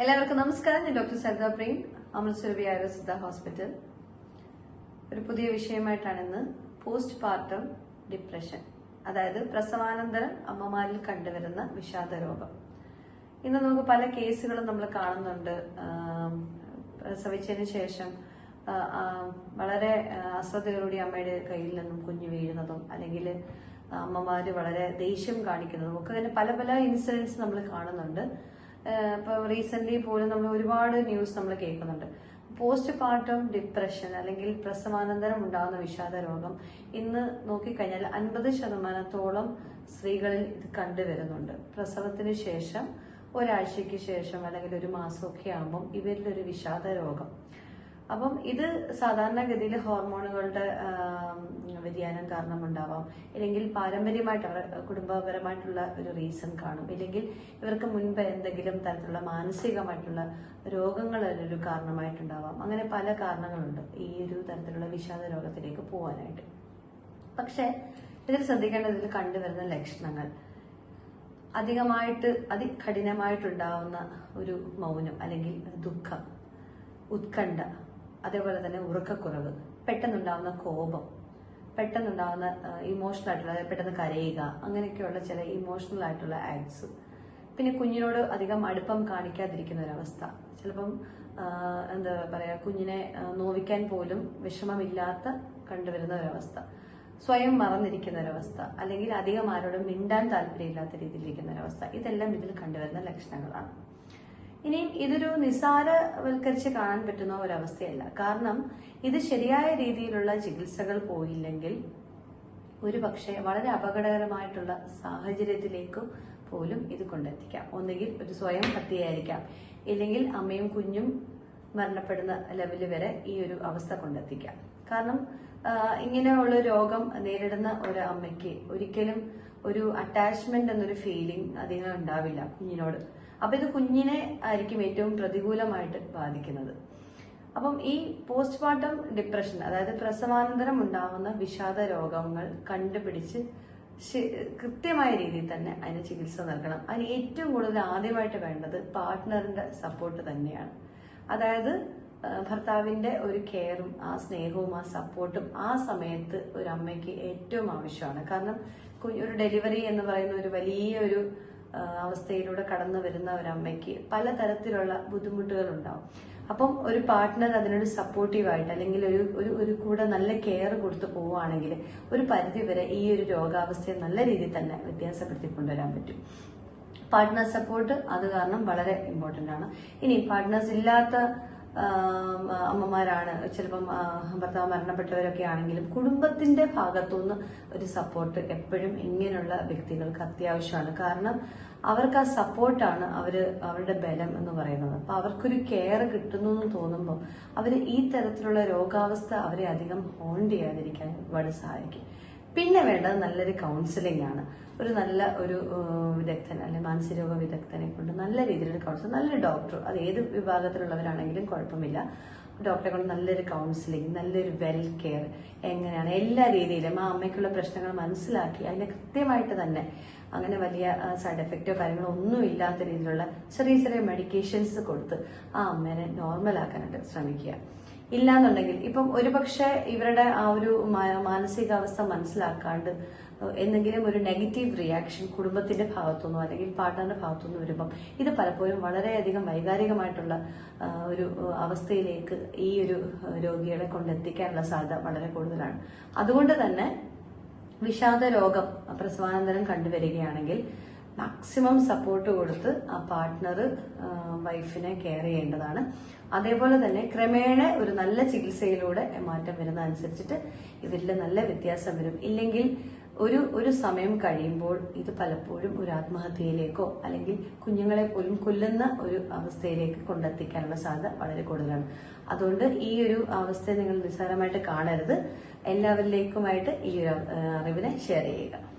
എല്ലാവർക്കും നമസ്കാരം. ഞാൻ ഡോക്ടർ സരിത പ്രേം അമൃത്സരവി ആയുർവേദ ഹോസ്പിറ്റൽ. ഒരു പുതിയ വിഷയമായിട്ടാണ് ഇന്ന് പോസ്റ്റ് പാർട്ടം ഡിപ്രഷൻ അതായത് പ്രസവാനന്തരം അമ്മമാരിൽ കണ്ടുവരുന്ന വിഷാദ രോഗം. ഇന്ന് നമുക്ക് പല കേസുകളും നമ്മൾ കാണുന്നുണ്ട്. പ്രസവിച്ചതിന് ശേഷം വളരെ അശ്രദ്ധയോടുകൂടി അമ്മയുടെ കയ്യിൽ നിന്നും കുഞ്ഞു വീഴുന്നതും അല്ലെങ്കിൽ അമ്മമാര് വളരെ ദേഷ്യം കാണിക്കുന്നതും ഒക്കെ തന്നെ പല പല ഇൻസിഡൻസ് നമ്മൾ കാണുന്നുണ്ട്. ഇപ്പൊ റീസെന്റ് പോലും നമ്മൾ ഒരുപാട് ന്യൂസ് നമ്മൾ കേൾക്കുന്നുണ്ട്. പോസ്റ്റ് പാർട്ടം ഡിപ്രഷൻ അല്ലെങ്കിൽ പ്രസവാനന്തരം ഉണ്ടാകുന്ന വിഷാദ രോഗം ഇന്ന് നോക്കിക്കഴിഞ്ഞാൽ അൻപത് ശതമാനത്തോളം സ്ത്രീകളിൽ ഇത് കണ്ടുവരുന്നുണ്ട്. പ്രസവത്തിന് ശേഷം ഒരാഴ്ചയ്ക്ക് ശേഷം അല്ലെങ്കിൽ ഒരു മാസമൊക്കെ ആകുമ്പം ഇവരിലൊരു വിഷാദ രോഗം. അപ്പം ഇത് സാധാരണഗതിയിൽ ഹോർമോണുകളുടെ വ്യതിയാനം വ്യതിയാനം കാരണമുണ്ടാവാം. ഇല്ലെങ്കിൽ പാരമ്പര്യമായിട്ട് അവർ കുടുംബപരമായിട്ടുള്ള ഒരു റീസൺ കാണും. ഇല്ലെങ്കിൽ ഇവർക്ക് മുൻപ് എന്തെങ്കിലും തരത്തിലുള്ള മാനസികമായിട്ടുള്ള രോഗങ്ങൾ ഒരു കാരണമായിട്ടുണ്ടാവാം. അങ്ങനെ പല കാരണങ്ങളുണ്ട് ഈ ഒരു തരത്തിലുള്ള വിഷാദ രോഗത്തിലേക്ക് പോകാനായിട്ട് പക്ഷെ ഇതിൽ ശ്രദ്ധിക്കേണ്ടതിൽ കണ്ടുവരുന്ന ലക്ഷണങ്ങൾ. അധികമായിട്ട് അതികഠിനമായിട്ടുണ്ടാവുന്ന ഒരു മൗനം അല്ലെങ്കിൽ ദുഃഖം ഉത്കണ്ഠ അതേപോലെ തന്നെ ഉറക്കക്കുറവ് പെട്ടെന്നുണ്ടാവുന്ന കോപം പെട്ടെന്നുണ്ടാവുന്ന ഇമോഷണൽ ആയിട്ടുള്ള പെട്ടെന്ന് കരയുക അങ്ങനെയൊക്കെയുള്ള ചില ഇമോഷണൽ ആയിട്ടുള്ള ആക്ട്സ് പിന്നെ കുഞ്ഞിനോട് അധികം അടുപ്പം കാണിക്കാതിരിക്കുന്ന ഒരവസ്ഥ. ചിലപ്പം എന്താ പറയുക കുഞ്ഞിനെ നോവിക്കാൻ പോലും വിഷമമില്ലാത്ത കണ്ടുവരുന്ന ഒരവസ്ഥ. സ്വയം മറന്നിരിക്കുന്ന ഒരവസ്ഥ. അല്ലെങ്കിൽ അധികം ആരോടും മിണ്ടാൻ താല്പര്യമില്ലാത്ത രീതിയിലിരിക്കുന്ന ഒരവസ്ഥ. ഇതെല്ലാം ഇതിൽ കണ്ടുവരുന്ന ലക്ഷണങ്ങളാണ്. ഇനിയും ഇതൊരു നിസാരവൽക്കരിച്ച് കാണാൻ പറ്റുന്ന ഒരവസ്ഥയല്ല. കാരണം ഇത് ശരിയായ രീതിയിലുള്ള ചികിത്സകൾ പോയില്ലെങ്കിൽ ഒരു പക്ഷേ വളരെ അപകടകരമായിട്ടുള്ള സാഹചര്യത്തിലേക്കും പോലും ഇത് കൊണ്ടെത്തിക്കാം. ഒന്നുകിൽ ഒരു സ്വയം ഹത്യയായിരിക്കാം. ഇല്ലെങ്കിൽ അമ്മയും കുഞ്ഞും മരണപ്പെടുന്ന ലെവൽ വരെ ഈ ഒരു അവസ്ഥ കൊണ്ടെത്തിക്കാം. കാരണം ഇങ്ങനെയുള്ള രോഗം നേരിടുന്ന ഒരു അമ്മയ്ക്ക് ഒരിക്കലും ഒരു അറ്റാച്ച്മെന്റ് എന്നൊരു ഫീലിംഗ് അധികം ഉണ്ടാവില്ല കുഞ്ഞിനോട്. അപ്പൊ ഇത് കുഞ്ഞിനെ ആയിരിക്കും ഏറ്റവും പ്രതികൂലമായിട്ട് ബാധിക്കുന്നത്. അപ്പം ഈ പോസ്റ്റ്മോർട്ടം ഡിപ്രഷൻ അതായത് പ്രസവാനന്തരം ഉണ്ടാകുന്ന വിഷാദ രോഗങ്ങൾ കണ്ടുപിടിച്ച് കൃത്യമായ രീതിയിൽ തന്നെ അതിന് ചികിത്സ നൽകണം. അതിന് ഏറ്റവും കൂടുതൽ ആദ്യമായിട്ട് വേണ്ടത് പാർട്ട്ണറിന്റെ സപ്പോർട്ട് തന്നെയാണ്. അതായത് ഭർത്താവിന്റെ ഒരു കെയറും ആ സ്നേഹവും ആ സപ്പോർട്ടും ആ സമയത്ത് ഒരു അമ്മയ്ക്ക് ഏറ്റവും ആവശ്യമാണ്. കാരണം ഒരു ഡെലിവറി എന്ന് പറയുന്ന ഒരു വലിയ ഒരു അവസ്ഥയിലൂടെ കടന്നു വരുന്ന ഒരു അമ്മയ്ക്ക് പലതരത്തിലുള്ള ബുദ്ധിമുട്ടുകൾ ഉണ്ടാവും അപ്പം ഒരു പാർട്ട്ണർ അതിനൊരു സപ്പോർട്ടീവായിട്ട് അല്ലെങ്കിൽ ഒരു ഒരു ഒരു കൂടെ നല്ല കെയർ കൊടുത്തു പോവുകയാണെങ്കിൽ ഒരു പരിധി വരെ ഈ ഒരു രോഗാവസ്ഥയെ നല്ല രീതിയിൽ തന്നെ വ്യത്യാസപ്പെടുത്തി കൊണ്ടുവരാൻ പറ്റും. പാർട്ട്ണർ സപ്പോർട്ട് അത് കാരണം വളരെ ഇമ്പോർട്ടന്റ് ആണ്. ഇനി പാർട്ട്നേഴ്സ് ഇല്ലാത്ത അമ്മമാരാണ്. ചിലപ്പം ഭർത്താവ് മരണപ്പെട്ടവരൊക്കെ ആണെങ്കിലും കുടുംബത്തിന്റെ ഭാഗത്തുനിന്ന് ഒരു സപ്പോർട്ട് എപ്പോഴും ഇങ്ങനെയുള്ള വ്യക്തികൾക്ക് അത്യാവശ്യമാണ്. കാരണം അവർക്ക് ആ സപ്പോർട്ടാണ് അവർ അവരുടെ ബലം എന്ന് പറയുന്നത്. അപ്പോൾ അവർക്കൊരു കെയർ കിട്ടുന്നു എന്ന് തോന്നുമ്പോൾ അവർ ഈ തരത്തിലുള്ള രോഗാവസ്ഥ അവരെ അധികം ഹോണ്ട് ചെയ്യാതിരിക്കാൻ ഒരുപാട് സഹായിക്കും. പിന്നെ വേണ്ടത് നല്ലൊരു കൗൺസിലിംഗ് ആണ്. ഒരു നല്ല ഒരു വിദഗ്ധൻ അല്ലെങ്കിൽ മാനസികരോഗ വിദഗ്ധനെ കൊണ്ട് നല്ല രീതിയിലൊരു കൗൺസിലിംഗ് നല്ലൊരു ഡോക്ടർ അത് ഏത് വിഭാഗത്തിലുള്ളവരാണെങ്കിലും കുഴപ്പമില്ല. ഡോക്ടറെ കൊണ്ട് നല്ലൊരു കൗൺസിലിംഗ് നല്ലൊരു വെൽ കെയർ എങ്ങനെയാണ്? എല്ലാ രീതിയിലും ആ അമ്മയ്ക്കുള്ള പ്രശ്നങ്ങൾ മനസ്സിലാക്കി. അതിനെ കൃത്യമായിട്ട് തന്നെ അങ്ങനെ വലിയ സൈഡ് എഫക്റ്റോ കാര്യങ്ങളോ ഒന്നും ഇല്ലാത്ത രീതിയിലുള്ള ചെറിയ ചെറിയ മെഡിക്കേഷൻസ് കൊടുത്ത് ആ അമ്മേനെ നോർമൽ ആക്കാനായിട്ട് ശ്രമിക്കുക. ഇല്ലാന്നുണ്ടെങ്കിൽ ഇപ്പം ഒരുപക്ഷെ ഇവരുടെ ആ ഒരു മാനസികാവസ്ഥ മനസ്സിലാക്കാണ്ട് എന്തെങ്കിലും ഒരു നെഗറ്റീവ് റിയാക്ഷൻ കുടുംബത്തിന്റെ ഭാഗത്തുനിന്നോ അല്ലെങ്കിൽ പാർട്ട്ണറിന്റെ ഭാഗത്തുനിന്നോ വരുമ്പം ഇത് പലപ്പോഴും വളരെയധികം വൈകാരികമായിട്ടുള്ള ഒരു അവസ്ഥയിലേക്ക് ഈ ഒരു രോഗികളെ കൊണ്ടെത്തിക്കാനുള്ള സാധ്യത വളരെ കൂടുതലാണ്. അതുകൊണ്ട് തന്നെ വിഷാദ രോഗം പ്രസവാനന്തരം കണ്ടുവരികയാണെങ്കിൽ മാക്സിമം സപ്പോർട്ട് കൊടുത്ത് ആ പാർട്ട്ണർ വൈഫിനെ കെയർ ചെയ്യേണ്ടതാണ്. അതേപോലെ തന്നെ ക്രമേണ ഒരു നല്ല ചികിത്സയിലൂടെ മാറ്റം വരുന്ന അനുസരിച്ചിട്ട് ഇവരിൽ നല്ല വ്യത്യാസം വരും. ഇല്ലെങ്കിൽ ഒരു ഒരു സമയം കഴിയുമ്പോൾ ഇത് പലപ്പോഴും ഒരു ആത്മഹത്യയിലേക്കോ അല്ലെങ്കിൽ കുഞ്ഞുങ്ങളെ പോലും കൊല്ലുന്ന ഒരു അവസ്ഥയിലേക്ക് കൊണ്ടെത്തിക്കാനുള്ള സാധ്യത വളരെ കൂടുതലാണ്. അതുകൊണ്ട് ഈ ഒരു അവസ്ഥയെ നിങ്ങൾ നിസ്സാരമായിട്ട് കാണരുത്. എല്ലാവരിലേക്കുമായിട്ട് ഈ ഒരു അറിവിനെ ഷെയർ ചെയ്യുക.